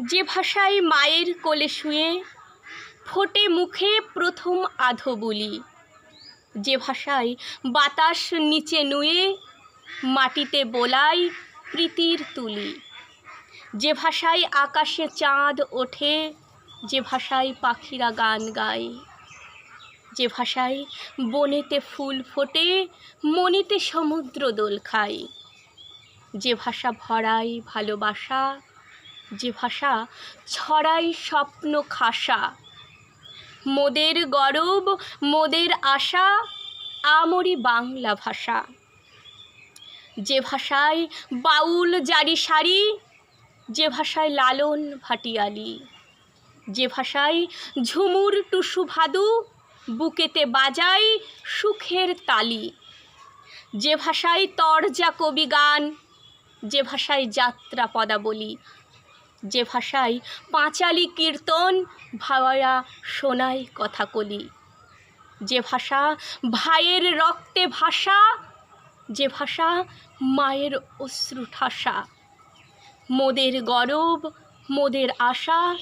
যে ভাষায় মায়ের কোলে শুয়ে ফোটে মুখে প্রথম আধো বলি। যে ভাষায় বাতাস নিচে নুয়ে মাটিতে বোলাই প্রীতির তুলি। যে ভাষায় আকাশে চাঁদ ওঠে, যে ভাষায় পাখিরা গান গায়। যে ভাষায় বনেতে ফুল ফোটে, মনেতে সমুদ্র দোল খায়। যে ভাষা ভরাই ভালোবাসা যে ভাষা ছড়াই স্বপ্ন খাসা। মোদের গরব, মোদের আশা, আমরি বাংলা ভাষা। যে ভাষায় বাউল জারি সারি, যে ভাষায় লালন ভাটিয়ালি। যে ভাষায় ঝুমুর টুসু ভাদু, বুকেতে বাজাই সুখের তালি। যে ভাষায় তরজা কবি গান, যে ভাষায় যাত্রা পদাবলী। যে ভাষায় পাঁচালি কীর্তন ভাওয়া শোনায় কথাকলি। যে ভাষা ভাইয়ের রক্তে ভাষা যে ভাষা মায়ের অশ্রু ঠাসা। মোদের গরব, মোদের আশা,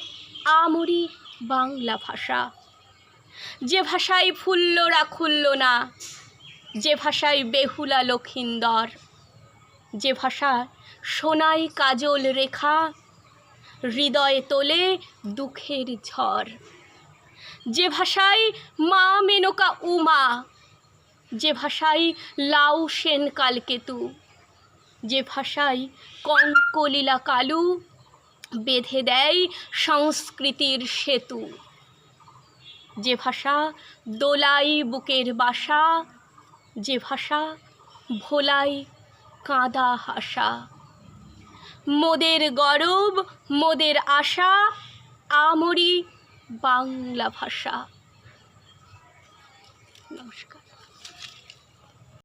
আমরি বাংলা ভাষা। যে ভাষায় ফুল্লরা খুলল না, যে ভাষায় বেহুলা লক্ষিন্দর। যে ভাষা সোনাই কাজল রেখা হৃদয়ে তোলে দুঃখের ঝড়। যে ভাষায় মা মেনকা উমা, যে ভাষায় লাউ সেন কালকেতু, যে ভাষায় কঙ্কলীলা কালু বেঁধে দেয় সংস্কৃতির সেতু। যে ভাষা দোলাই বুকের বাসা, যে ভাষা ভোলাই কাঁদা হাসা। মোদের গরব মোদের আশা আমরি বাংলা ভাষা। নমস্কার।